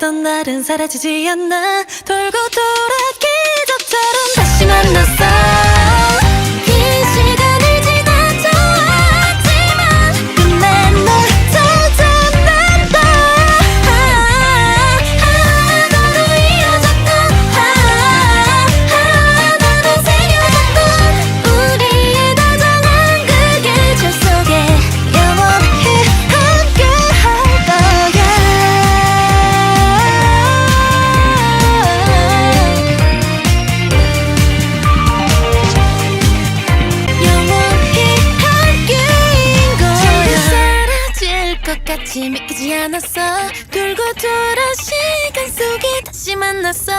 있던 날은 사라지지 않나. 돌고 것 같이 믿기지 않았어. 돌고 돌아 시간 속에 다시 만났어.